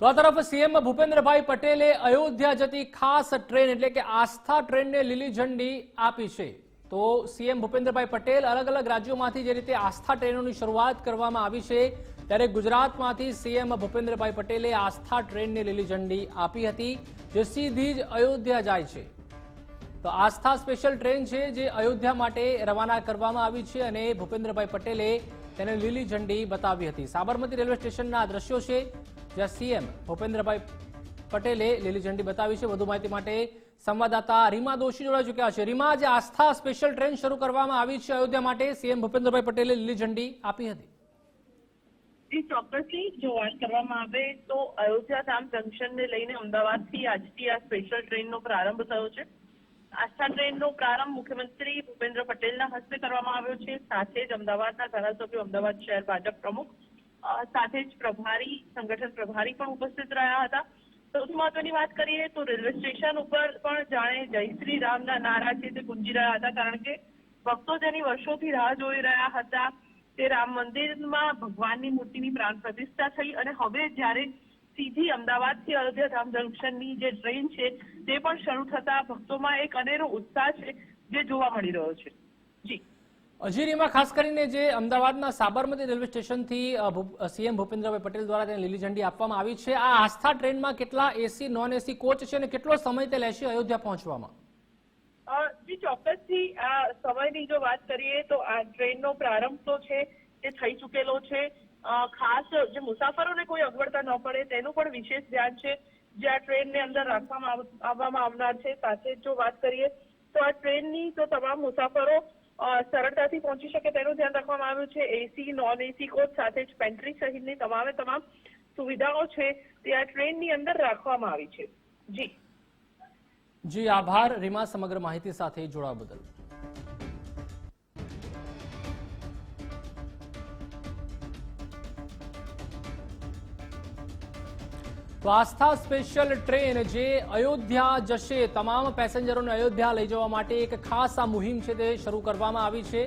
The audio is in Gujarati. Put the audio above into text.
તો આ તરફ સીએમ ભૂપેન્દ્રભાઈ પટેલે અયોધ્યા જતી ખાસ ટ્રેન એટલે કે આસ્થા ટ્રેનને લીલી ઝંડી આપી છે. તો સીએમ ભૂપેન્દ્રભાઈ પટેલ અલગ અલગ રાજ્યોમાંથી જે રીતે આસ્થા ટ્રેનોની શરૂઆત કરવામાં આવી છે, ત્યારે ગુજરાતમાંથી સીએમ ભૂપેન્દ્રભાઈ પટેલે આસ્થા ટ્રેનને લીલી ઝંડી આપી હતી, જે સીધી જ અયોધ્યા જાય છે. તો આસ્થા સ્પેશિયલ ટ્રેન છે જે અયોધ્યા માટે રવાના કરવામાં આવી છે અને ભૂપેન્દ્રભાઈ પટેલે તેને લીલી ઝંડી બતાવી હતી. સાબરમતી રેલવે સ્ટેશનના દ્રશ્યો છે. જ્યાં સીએમ ભૂપેન્દ્રભાઈ પટેલે લીલી ઝંડી બતાવી છે. વધુ માહિતી માટે સંવાદદાતા રીમા દોશી જોડાઈ ચુક્યા છે. રીમા, આજે આસ્થા સ્પેશિયલ ટ્રેન શરૂ કરવામાં આવી છે. અયોધ્યા માટે સીએમ ભૂપેન્દ્રભાઈ પટેલે લીલી ઝંડી આપી હતી. ચોક્કસથી જો વાત કરવામાં આવે તો અયોધ્યા ધામ જંકશનને લઈને અમદાવાદથી આજથી આ સ્પેશિયલ ટ્રેનનો પ્રારંભ થયો છે. આસ્થા ટ્રેનનો પ્રારંભ મુખ્યમંત્રી ભૂપેન્દ્ર પટેલના હસ્તે કરવામાં આવ્યો છે. સાથે જ અમદાવાદના ધારાસભ્યો અમદાવાદ શહેર ભાજપ પ્રમુખ સાથે જ પ્રભારી, સંગઠન પ્રભારી પણ ઉપસ્થિત રહ્યા હતા. સૌથી મહત્વની વાત કરીએ તો રેલવે સ્ટેશન ઉપર પણ જાણે જય શ્રી રામના નારા છે તે ગુંજી રહ્યા હતા. કારણ કે ભક્તો જેની વર્ષોથી રાહ જોઈ રહ્યા હતા તે રામ મંદિરમાં ભગવાનની મૂર્તિની પ્રાણ પ્રતિષ્ઠા થઈ અને હવે જ્યારે સીધી અમદાવાદથી અયોધ્યા ધામ જંકશનની જે ટ્રેન છે તે પણ શરૂ થતા ભક્તોમાં એક અનેરો ઉત્સાહ છે જે જોવા મળી રહ્યો છે. જી. અજીરીમાં ખાસ કરીને જે અમદાવાદના સાબરમતી રેલવે સ્ટેશનથી સીએમ ભૂપેન્દ્રભાઈ પટેલ દ્વારા તેને લીલી ઝંડી આપવામાં આવી છે. આ આસ્થા ટ્રેનમાં કેટલા એસી, નોન એસી કોચ છે અને કેટલો સમય તે લેશે અયોધ્યા પહોંચવામાં? જી, ચોક્કસથી, આ સમયની જો વાત કરીએ તો આ ટ્રેનનો પ્રારંભ તો છે તે થઈ ચૂકેલો છે. ખાસ જે મુસાફરોને કોઈ અગવડતા ન પડે, તેનું પણ વિશેષ ધ્યાન છે, જે આ ટ્રેનને અંદર રાખવામાં આવવામાં આવનાર છે. સાથે જો વાત કરીએ તો આ ટ્રેનની તો તમામ મુસાફરો સરળતાથી પહોંચી શકે તેનું ધ્યાન રાખવામાં આવ્યું છે. એસી નોન એસી કોચ સાથે જ પેન્ટ્રી સહિતની તમામે તમામ સુવિધાઓ છે તે આ ટ્રેનની અંદર રાખવામાં આવી છે. જી. જી, આભાર. રીમા, સમગ્ર માહિતી સાથે જોડાવા બદલ. તો સ્પેશિયલ ટ્રેન જે અયોધ્યા જશે. તમામ પેસેન્જરોને અયોધ્યા લઈ જવા માટે એક ખાસ આ મુહિમ છે તે શરૂ કરવામાં આવી છે.